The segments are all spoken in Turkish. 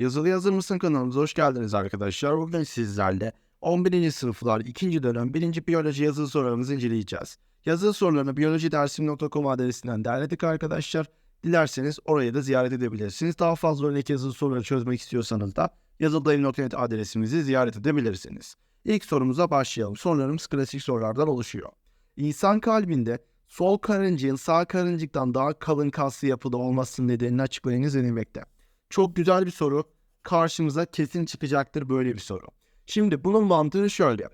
Yazılı Yazır mısın kanalımıza hoş geldiniz arkadaşlar. Bugün sizlerle 11. sınıflar 2. dönem 1. biyoloji yazılı sorularımızı inceleyeceğiz. Yazılı sorularını biyolojidersim.com adresinden derledik arkadaşlar. Dilerseniz orayı da ziyaret edebilirsiniz. Daha fazla örnek yazılı soruları çözmek istiyorsanız da yazıldayım.net adresimizi ziyaret edebilirsiniz. İlk sorumuza başlayalım. Sorularımız klasik sorulardan oluşuyor. İnsan kalbinde sol karıncığın sağ karıncıktan daha kalın kaslı yapıda olmasının nedenini açıklayınız denilmekte. Çok güzel bir soru. Karşımıza kesin çıkacaktır böyle bir soru. Şimdi bunun mantığı şöyle.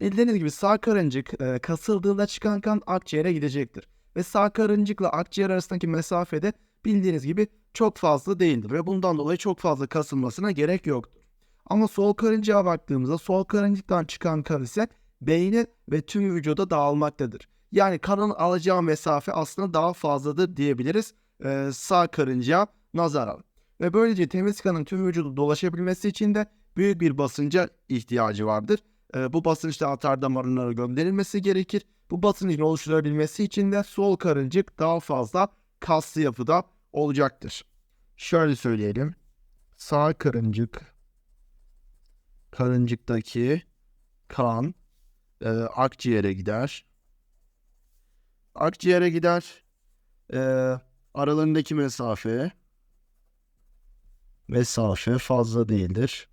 Bildiğiniz gibi sağ karıncık e, kasıldığında çıkan kan akciğere gidecektir. Ve sağ karıncıkla akciğer arasındaki mesafede bildiğiniz gibi çok fazla değildir. Ve bundan dolayı çok fazla kasılmasına gerek yoktur. Ama sol karıncığa baktığımızda sol karıncıktan çıkan kan ise beyne ve tüm vücuda dağılmaktadır. Yani kanın alacağı mesafe aslında daha fazladır diyebiliriz e, sağ karıncaya nazaran. Ve böylece temiz kanın tüm vücudu dolaşabilmesi için de büyük bir basınca ihtiyacı vardır. E, bu basınçta atar damarlara gönderilmesi gerekir. Bu basıncın oluşturabilmesi için de sol karıncık daha fazla kaslı yapıda olacaktır. Şöyle söyleyelim. Sağ karıncık karıncıktaki kan e, akciğere gider. Akciğere gider. E, aralarındaki mesafe mesafe fazla değildir.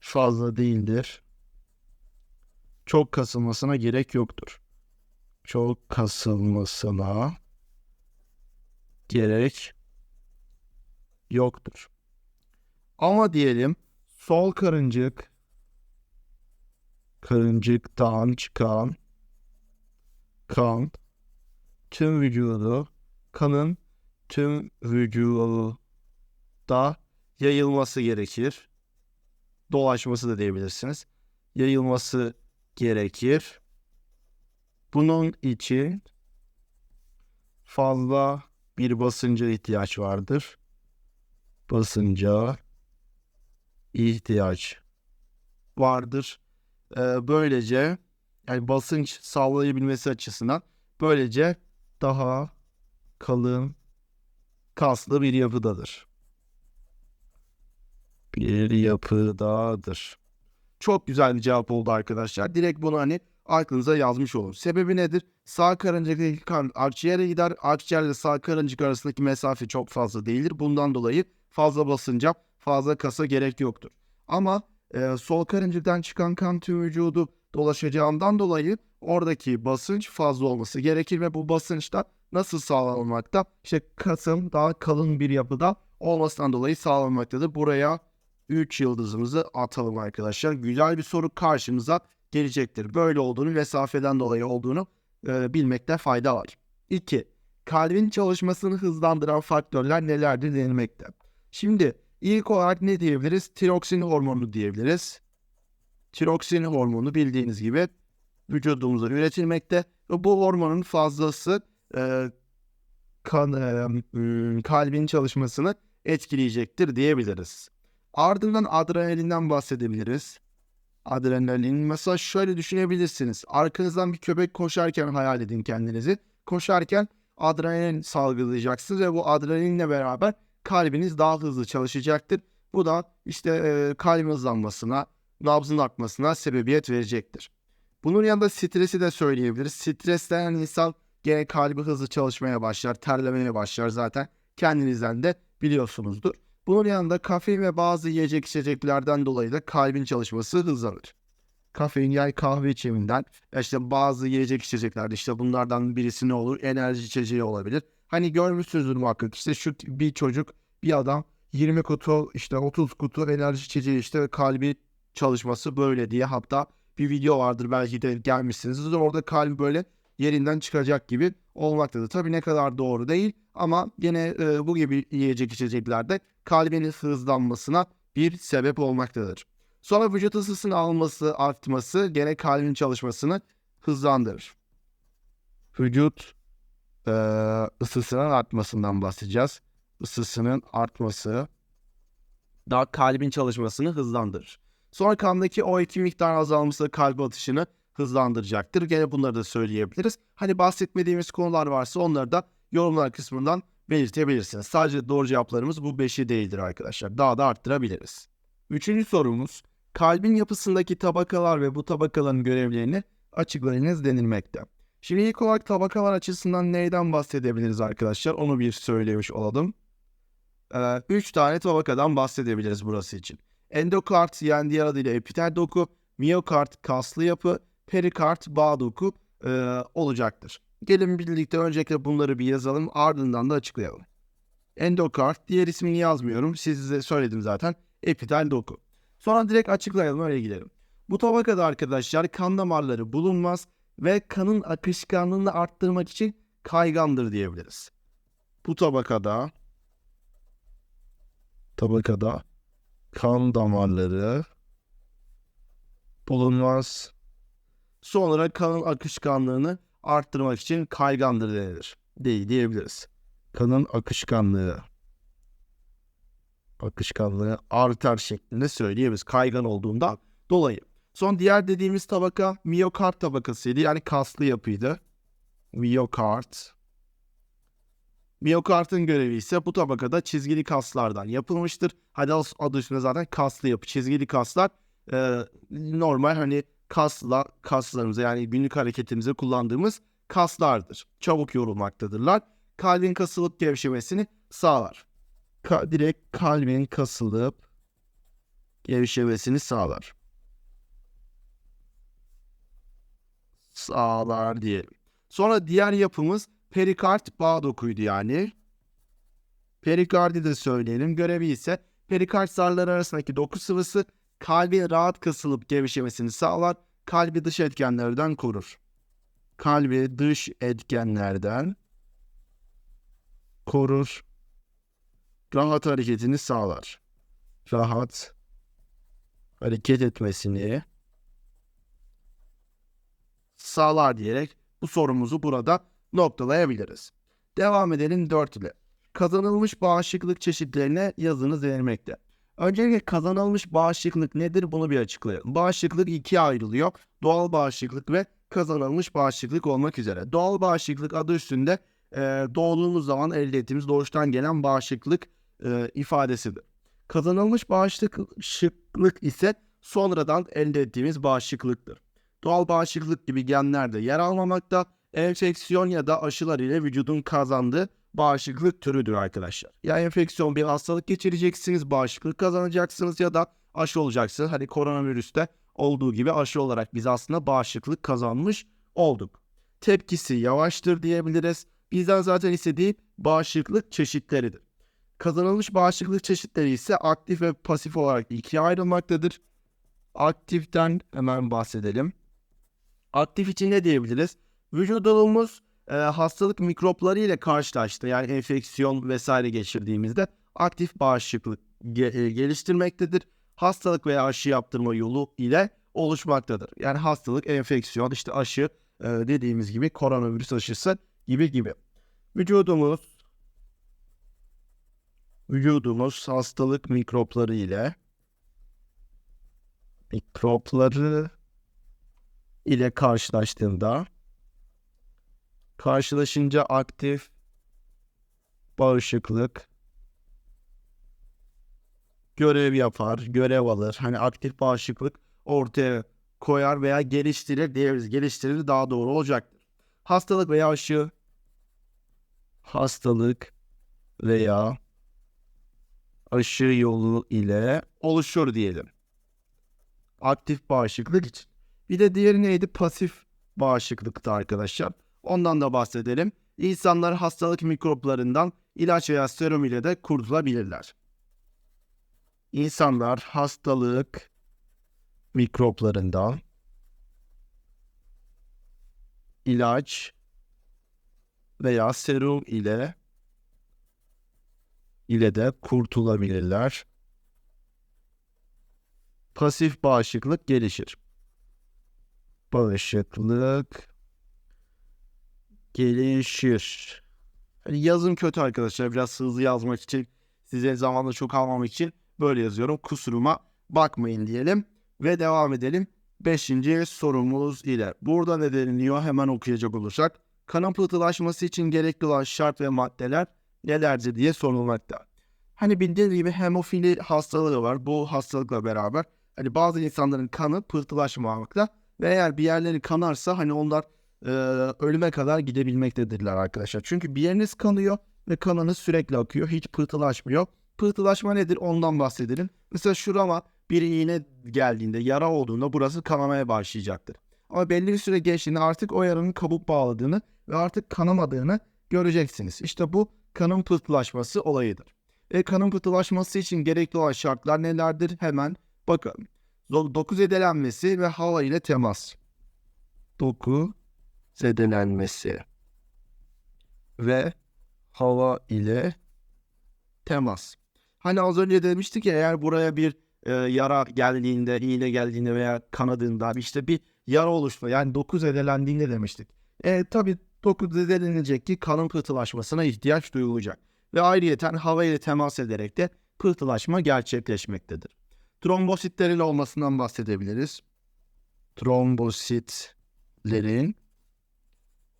Fazla değildir. Çok kasılmasına gerek yoktur. Çok kasılmasına gerek yoktur. Ama diyelim sol karıncık karıncıktan çıkan kan tüm vücudu kanın tüm vücuda yayılması gerekir. Dolaşması da diyebilirsiniz. Yayılması gerekir. Bunun için fazla bir basınca ihtiyaç vardır. Basınca ihtiyaç vardır. Ee, böylece yani basınç sağlayabilmesi açısından böylece daha kalın kaslı bir yapıdadır. Bir yapıdadır. Çok güzel bir cevap oldu arkadaşlar. Direkt bunu hani aklınıza yazmış olun. Sebebi nedir? Sağ karıncıktaki kan akciğere gider. Akciğerle sağ karıncık arasındaki mesafe çok fazla değildir. Bundan dolayı fazla basınca, fazla kasa gerek yoktur. Ama e, sol karıncıktan çıkan kan tüm vücudu dolaşacağından dolayı oradaki basınç fazla olması gerekir ve bu basınçta nasıl sağlanmakta? İşte kasın daha kalın bir yapıda olmasından dolayı sağlanmaktadır. Buraya 3 yıldızımızı atalım arkadaşlar. Güzel bir soru karşımıza gelecektir. Böyle olduğunu, mesafeden dolayı olduğunu e, bilmekte fayda var. 2. Kalbin çalışmasını hızlandıran faktörler nelerdir denilmekte. Şimdi ilk olarak ne diyebiliriz? Tiroksin hormonu diyebiliriz. Tiroksin hormonu bildiğiniz gibi vücudumuzda üretilmekte ve bu hormonun fazlası e, kan, e, kalbin çalışmasını etkileyecektir diyebiliriz. Ardından adrenalinden bahsedebiliriz. Adrenalin mesela şöyle düşünebilirsiniz. Arkanızdan bir köpek koşarken hayal edin kendinizi. Koşarken adrenalin salgılayacaksınız ve bu adrenalinle beraber kalbiniz daha hızlı çalışacaktır. Bu da işte e, kalbin hızlanmasına, nabzın akmasına sebebiyet verecektir. Bunun yanında stresi de söyleyebiliriz. Stresten insan gene kalbi hızlı çalışmaya başlar, terlemeye başlar zaten. Kendinizden de biliyorsunuzdur. Bunun yanında kafein ve bazı yiyecek içeceklerden dolayı da kalbin çalışması hızlanır. Kafein yani kahve içiminden işte bazı yiyecek içeceklerde işte bunlardan birisi ne olur? Enerji içeceği olabilir. Hani görmüşsünüzdür muhakkak işte şu bir çocuk bir adam 20 kutu işte 30 kutu enerji içeceği işte kalbi çalışması böyle diye hatta bir video vardır belki de gelmişsinizdir. Orada kalbi böyle yerinden çıkacak gibi olmaktadır. Tabii ne kadar doğru değil ama yine e, bu gibi yiyecek içeceklerde kalbin hızlanmasına bir sebep olmaktadır. Sonra vücut ısısının alması, artması gene kalbin çalışmasını hızlandırır. Vücut e, ısısının artmasından bahsedeceğiz. Isısının artması daha kalbin çalışmasını hızlandırır. Sonra kandaki O2 miktarı azalması kalp atışını hızlandıracaktır. Gene bunları da söyleyebiliriz. Hani bahsetmediğimiz konular varsa onları da yorumlar kısmından belirtebilirsiniz. Sadece doğru cevaplarımız bu 5'i değildir arkadaşlar. Daha da arttırabiliriz. Üçüncü sorumuz. Kalbin yapısındaki tabakalar ve bu tabakaların görevlerini açıklayınız denilmekte. Şimdi ilk olarak tabakalar açısından neyden bahsedebiliriz arkadaşlar? Onu bir söylemiş olalım. Ee, üç tane tabakadan bahsedebiliriz burası için. Endokard yani diğer adıyla epitel doku, miyokard kaslı yapı, perikard bağ doku e, olacaktır. Gelin birlikte öncelikle bunları bir yazalım ardından da açıklayalım. Endokard diğer ismini yazmıyorum size söyledim zaten epitel doku. Sonra direkt açıklayalım öyle gidelim. Bu tabakada arkadaşlar kan damarları bulunmaz ve kanın akışkanlığını arttırmak için kaygandır diyebiliriz. Bu tabakada tabakada kan damarları bulunmaz. Sonra kanın akışkanlığını arttırmak için kaygandır denilir. Değil diyebiliriz. Kanın akışkanlığı akışkanlığı artar şeklinde söyleyebiliriz. Kaygan olduğundan dolayı. Son diğer dediğimiz tabaka miyokard tabakasıydı. Yani kaslı yapıydı. Miyokard. Miyokardın görevi ise bu tabakada çizgili kaslardan yapılmıştır. Hadi adı üstünde zaten kaslı yapı. Çizgili kaslar e, normal hani kasla kaslarımıza yani günlük hareketimize kullandığımız kaslardır. Çabuk yorulmaktadırlar. Kalbin kasılıp gevşemesini sağlar. Ka- direkt kalbin kasılıp gevşemesini sağlar. Sağlar diyelim. Sonra diğer yapımız perikard bağ dokuydu yani. Perikardi de söyleyelim. Görevi ise perikard zarları arasındaki doku sıvısı kalbin rahat kasılıp gevşemesini sağlar. Kalbi dış etkenlerden korur. Kalbi dış etkenlerden korur. Rahat hareketini sağlar. Rahat hareket etmesini sağlar diyerek bu sorumuzu burada noktalayabiliriz. Devam edelim 4 ile. Kazanılmış bağışıklık çeşitlerine yazınız denilmekte. Öncelikle kazanılmış bağışıklık nedir bunu bir açıklayalım. Bağışıklık ikiye ayrılıyor. Doğal bağışıklık ve kazanılmış bağışıklık olmak üzere. Doğal bağışıklık adı üstünde doğduğumuz zaman elde ettiğimiz doğuştan gelen bağışıklık ifadesidir. Kazanılmış bağışıklık ise sonradan elde ettiğimiz bağışıklıktır. Doğal bağışıklık gibi genlerde yer almamakta, enfeksiyon ya da aşılar ile vücudun kazandığı bağışıklık türüdür arkadaşlar. Ya enfeksiyon bir hastalık geçireceksiniz, bağışıklık kazanacaksınız ya da aşı olacaksınız. Hani koronavirüste olduğu gibi aşı olarak biz aslında bağışıklık kazanmış olduk. Tepkisi yavaştır diyebiliriz. Bizden zaten istediği bağışıklık çeşitleridir. Kazanılmış bağışıklık çeşitleri ise aktif ve pasif olarak ikiye ayrılmaktadır. Aktiften hemen bahsedelim. Aktif için ne diyebiliriz? Vücudumuz e, hastalık mikropları ile karşılaştı. Yani enfeksiyon vesaire geçirdiğimizde aktif bağışıklık ge- e, geliştirmektedir. Hastalık veya aşı yaptırma yolu ile oluşmaktadır. Yani hastalık, enfeksiyon, işte aşı e, dediğimiz gibi koronavirüs aşısı gibi gibi. Vücudumuz vücudumuz hastalık mikropları ile mikropları ile karşılaştığında karşılaşınca aktif bağışıklık görev yapar, görev alır. Hani aktif bağışıklık ortaya koyar veya geliştirir diyebiliriz. Geliştirir daha doğru olacaktır. Hastalık veya aşı hastalık veya aşı yolu ile oluşur diyelim. Aktif bağışıklık için. Bir de diğeri neydi? Pasif bağışıklıktı arkadaşlar. Ondan da bahsedelim. İnsanlar hastalık mikroplarından ilaç veya serum ile de kurtulabilirler. İnsanlar hastalık mikroplarından ilaç veya serum ile ile de kurtulabilirler. Pasif bağışıklık gelişir. Bağışıklık gelişir. Hani yazım kötü arkadaşlar. Biraz hızlı yazmak için, size zamanla çok almamak için böyle yazıyorum. Kusuruma bakmayın diyelim. Ve devam edelim. Beşinci sorumuz ile. Burada ne deniliyor hemen okuyacak olursak. Kanın pıhtılaşması için gerekli olan şart ve maddeler nelerdir diye sorulmakta. Hani bildiğiniz gibi hemofili hastalığı var. Bu hastalıkla beraber hani bazı insanların kanı pıhtılaşmamakta ve eğer bir yerleri kanarsa hani onlar e, ölüme kadar gidebilmektedirler arkadaşlar. Çünkü bir yeriniz kanıyor ve kanınız sürekli akıyor. Hiç pıhtılaşmıyor. Pıhtılaşma nedir? Ondan bahsedelim. Mesela şurama bir iğne geldiğinde, yara olduğunda burası kanamaya başlayacaktır. Ama belli bir süre geçtiğinde artık o yaranın kabuk bağladığını ve artık kanamadığını göreceksiniz. İşte bu kanın pıhtılaşması olayıdır. Ve kanın pıhtılaşması için gerekli olan şartlar nelerdir? Hemen bakalım. Do- Doku zedelenmesi ve hava ile temas. Doku zedelenmesi ve hava ile temas. Hani az önce demiştik ya eğer buraya bir e, yara geldiğinde, iğne geldiğinde veya kanadığında işte bir yara oluştu. Yani doku zedelendiğinde demiştik. E tabi doku zedelenecek ki kanın pıhtılaşmasına ihtiyaç duyulacak. Ve ayrıyeten hava ile temas ederek de pıhtılaşma gerçekleşmektedir. Trombositlerin olmasından bahsedebiliriz. Trombositlerin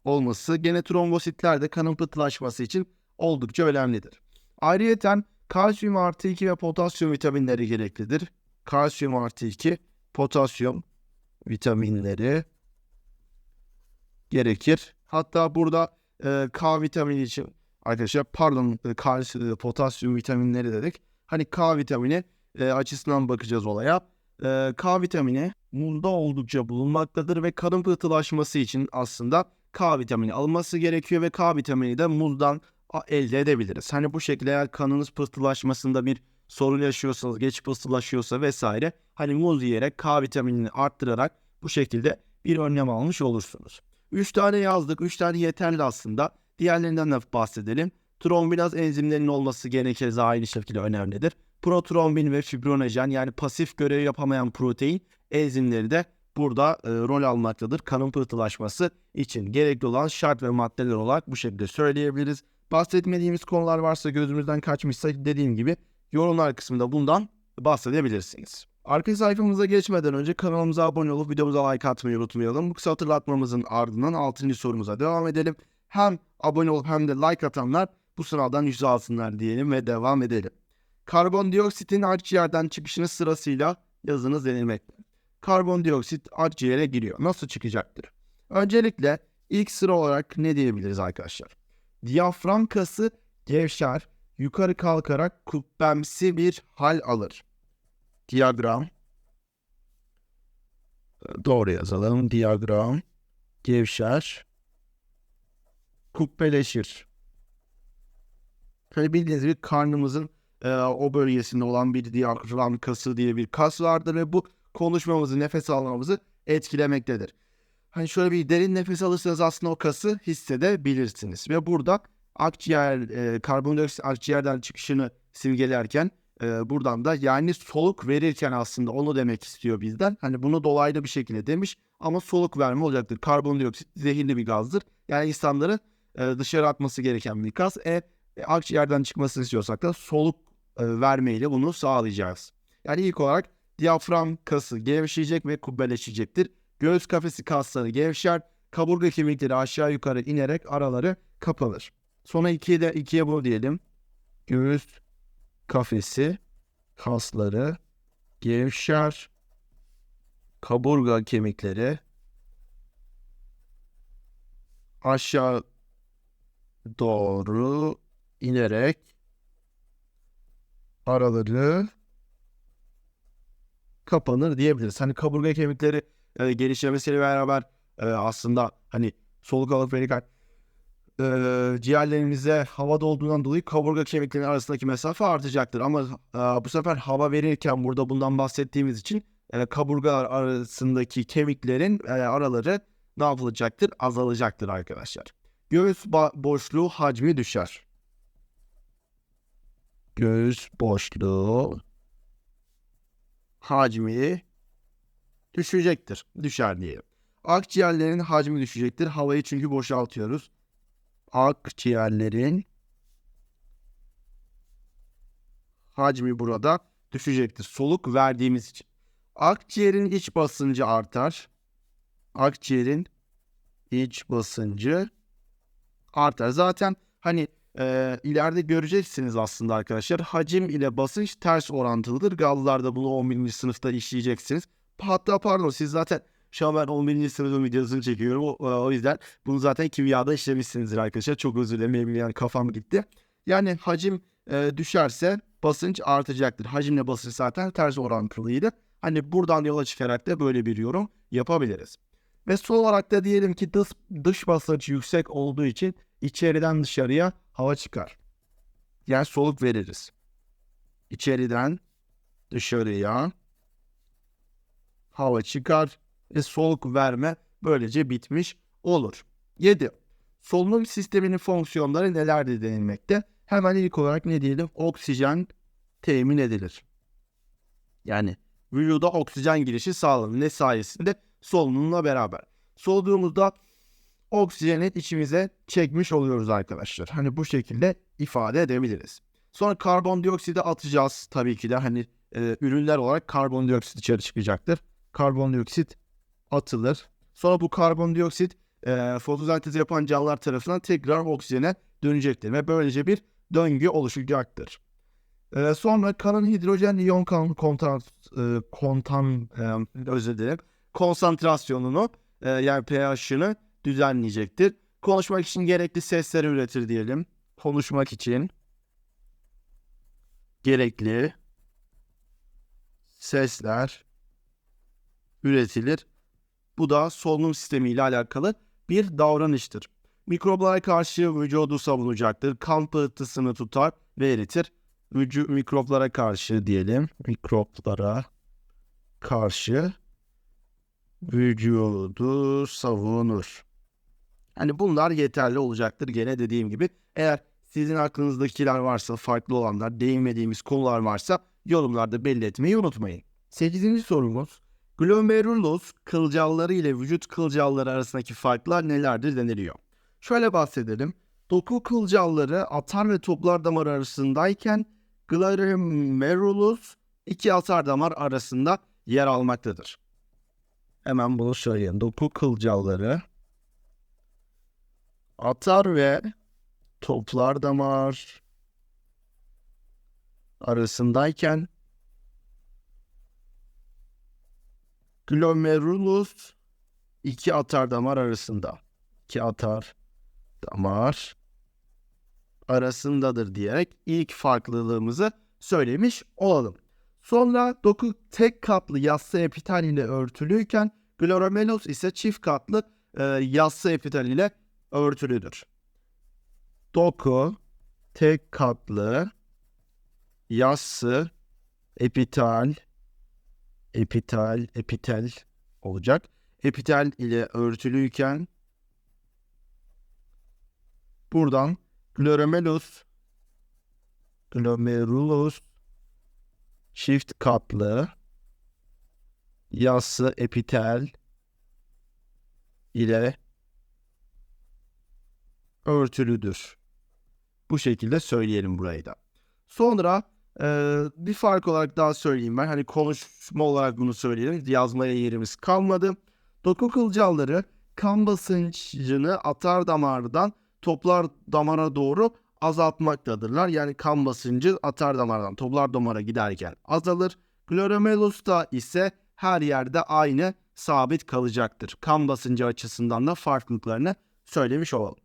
olması gene trombositler de kanın pıhtılaşması için oldukça önemlidir. Ayrıyeten kalsiyum artı 2 ve potasyum vitaminleri gereklidir. Kalsiyum artı 2, potasyum vitaminleri gerekir. Hatta burada e, K vitamini için arkadaşlar pardon e, kalsiyum, potasyum vitaminleri dedik. Hani K vitamini e, açısından bakacağız olaya. E, K vitamini muzda oldukça bulunmaktadır ve kanın pıhtılaşması için aslında K vitamini alınması gerekiyor ve K vitamini de muzdan elde edebiliriz. Hani bu şekilde eğer kanınız pıhtılaşmasında bir sorun yaşıyorsanız, geç pıhtılaşıyorsa vesaire hani muz yiyerek K vitaminini arttırarak bu şekilde bir önlem almış olursunuz. 3 tane yazdık. 3 tane yeterli aslında. Diğerlerinden de bahsedelim. Trombinaz enzimlerinin olması gene keza aynı şekilde önemlidir. Protrombin ve fibrinojen yani pasif görev yapamayan protein enzimleri de burada e, rol almaktadır. Kanın pıhtılaşması için gerekli olan şart ve maddeler olarak bu şekilde söyleyebiliriz. Bahsetmediğimiz konular varsa gözümüzden kaçmışsa dediğim gibi yorumlar kısmında bundan bahsedebilirsiniz. Arka sayfamıza geçmeden önce kanalımıza abone olup videomuza like atmayı unutmayalım. Bu kısa hatırlatmamızın ardından 6. sorumuza devam edelim. Hem abone olup hem de like atanlar bu sınavdan yüz alsınlar diyelim ve devam edelim. Karbondioksitin akciğerden çıkışını sırasıyla yazınız denilmekte. Karbondioksit akciğere giriyor. Nasıl çıkacaktır? Öncelikle ilk sıra olarak ne diyebiliriz arkadaşlar? Diyafram kası gevşer, yukarı kalkarak kubbemsi bir hal alır. Diyagram. Doğru yazalım. Diyagram. Gevşer. Kubbeleşir. Şöyle bildiğiniz gibi karnımızın e, o bölgesinde olan bir diyafram kası diye bir kas vardır ve bu konuşmamızı, nefes almamızı etkilemektedir. Hani şöyle bir derin nefes alırsanız aslında o kası hissedebilirsiniz. Ve burada akciğer, e, karbondioksit akciğerden çıkışını simgelerken e, buradan da yani soluk verirken aslında onu demek istiyor bizden. Hani bunu dolaylı bir şekilde demiş ama soluk verme olacaktır. Karbondioksit zehirli bir gazdır. Yani insanların e, dışarı atması gereken bir gaz. E, e, akciğerden çıkmasını istiyorsak da soluk e, vermeyle bunu sağlayacağız. Yani ilk olarak diyafram kası gevşeyecek ve kubbeleşecektir. Göğüs kafesi kasları gevşer, kaburga kemikleri aşağı yukarı inerek araları kapanır. Sonra ikiye de ikiye bu diyelim. Göğüs kafesi kasları gevşer, kaburga kemikleri aşağı doğru inerek araları kapanır diyebiliriz. Hani kaburga kemikleri e, gelişmesiyle beraber e, aslında hani soluk alıp verirken e, ciğerlerimize hava dolduğundan dolayı kaburga kemiklerinin arasındaki mesafe artacaktır. Ama e, bu sefer hava verirken burada bundan bahsettiğimiz için e, kaburgalar arasındaki kemiklerin e, araları ne yapılacaktır? Azalacaktır arkadaşlar. Göğüs boşluğu hacmi düşer. Göğüs boşluğu hacmi düşecektir. Düşer diyelim. Akciğerlerin hacmi düşecektir. Havayı çünkü boşaltıyoruz. Akciğerlerin hacmi burada düşecektir. Soluk verdiğimiz için. Akciğerin iç basıncı artar. Akciğerin iç basıncı artar. Zaten hani e, ileride göreceksiniz aslında arkadaşlar. Hacim ile basınç ters orantılıdır. Gallılarda bunu 11. sınıfta işleyeceksiniz. Hatta pardon siz zaten şu an ben 11. sınıfın videosunu çekiyorum. O, o yüzden bunu zaten kimyada işlemişsinizdir arkadaşlar. Çok özür dilerim yani kafam gitti. Yani hacim e, düşerse basınç artacaktır. Hacimle basınç zaten ters orantılıydı. Hani buradan yola çıkarak da böyle bir yorum yapabiliriz. Ve son olarak da diyelim ki dış, dış basınç yüksek olduğu için içeriden dışarıya hava çıkar. Yani soluk veririz. İçeriden dışarıya hava çıkar ve soluk verme böylece bitmiş olur. 7. Solunum sisteminin fonksiyonları nelerdir denilmekte? Hemen ilk olarak ne diyelim? Oksijen temin edilir. Yani vücuda oksijen girişi sağlanır. Ne sayesinde? Solunumla beraber. Soluduğumuzda oksijeni içimize çekmiş oluyoruz arkadaşlar. Hani bu şekilde ifade edebiliriz. Sonra karbondioksidi atacağız tabii ki de hani e, ürünler olarak karbondioksit dışarı çıkacaktır. Karbondioksit atılır. Sonra bu karbondioksit e, fotosentez yapan canlılar tarafından tekrar oksijene dönecektir ve böylece bir döngü oluşacaktır. E, sonra kanın hidrojen iyon kan kontan, e, kontan e, konsantrasyonunu e, yani pH'ını düzenleyecektir. Konuşmak için gerekli sesleri üretir diyelim. Konuşmak için gerekli sesler üretilir. Bu da solunum sistemi ile alakalı bir davranıştır. Mikroplara karşı vücudu savunacaktır. Kan pıhtısını tutar ve eritir. Vücu mikroplara karşı diyelim. Mikroplara karşı vücudu savunur. Hani bunlar yeterli olacaktır gene dediğim gibi. Eğer sizin aklınızdakiler varsa, farklı olanlar, değinmediğimiz konular varsa yorumlarda belli etmeyi unutmayın. 8. sorumuz. Glomerulus kılcalları ile vücut kılcalları arasındaki farklar nelerdir deniliyor. Şöyle bahsedelim. Doku kılcalları atar ve toplar damar arasındayken glomerulus iki atar damar arasında yer almaktadır. Hemen bunu söyleyeyim. Doku kılcalları atar ve toplar damar arasındayken glomerulus iki atar damar arasında. iki atar damar arasındadır diyerek ilk farklılığımızı söylemiş olalım. Sonra doku tek katlı yassı epitel ile örtülüyken glomerulus ise çift katlı e, yassı epitel ile örtülüdür. Doku tek katlı yassı epitel epitel epitel olacak. Epitel ile örtülüyken buradan glomerulus glomerulus çift katlı yassı epitel ile örtülüdür. Bu şekilde söyleyelim burayı da. Sonra e, bir fark olarak daha söyleyeyim ben. Hani konuşma olarak bunu söyleyelim. Yazmaya yerimiz kalmadı. Doku kılcalları kan basıncını atar damardan toplar damara doğru azaltmaktadırlar. Yani kan basıncı atar damardan toplar damara giderken azalır. Glomerulus'ta ise her yerde aynı sabit kalacaktır. Kan basıncı açısından da farklılıklarını söylemiş olalım.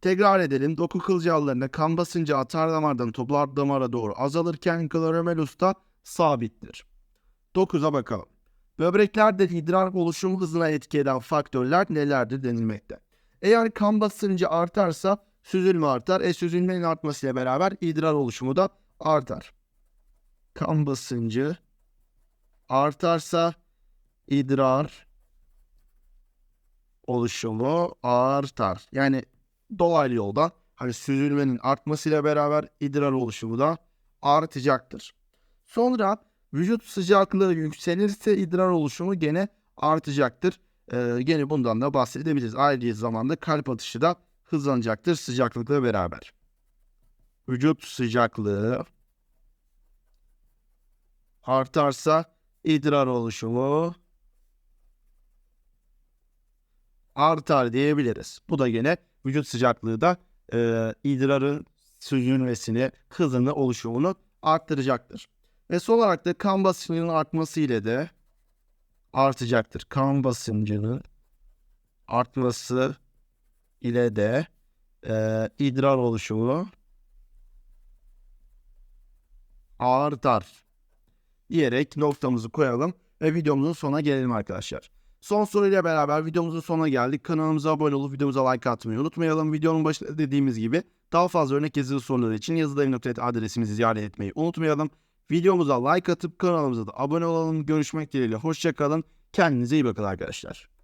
Tekrar edelim. Doku kılcallarında kan basıncı atar damardan toplar damara doğru azalırken glomerulus'ta sabittir. 9'a bakalım. Böbreklerde idrar oluşum hızına etki eden faktörler nelerdir denilmekte. Eğer kan basıncı artarsa süzülme artar. E süzülmenin artmasıyla beraber idrar oluşumu da artar. Kan basıncı artarsa idrar oluşumu artar. Yani dolaylı yoldan hani süzülmenin artmasıyla beraber idrar oluşumu da artacaktır. Sonra vücut sıcaklığı yükselirse idrar oluşumu gene artacaktır. Ee, gene bundan da bahsedebiliriz. Aynı zamanda kalp atışı da hızlanacaktır sıcaklıkla beraber. Vücut sıcaklığı artarsa idrar oluşumu artar diyebiliriz. Bu da gene vücut sıcaklığı da e, idrarın süzülmesini, hızını, oluşumunu arttıracaktır. Ve son olarak da kan basıncının artması ile de artacaktır. Kan basıncının artması ile de e, idrar oluşumu artar diyerek noktamızı koyalım ve videomuzun sonuna gelelim arkadaşlar. Son soruyla beraber videomuzun sonuna geldik. Kanalımıza abone olup videomuza like atmayı unutmayalım. Videonun başında dediğimiz gibi daha fazla örnek yazılı soruları için yazıdayım.net adresimizi ziyaret etmeyi unutmayalım. Videomuza like atıp kanalımıza da abone olalım. Görüşmek dileğiyle. Hoşçakalın. Kendinize iyi bakın arkadaşlar.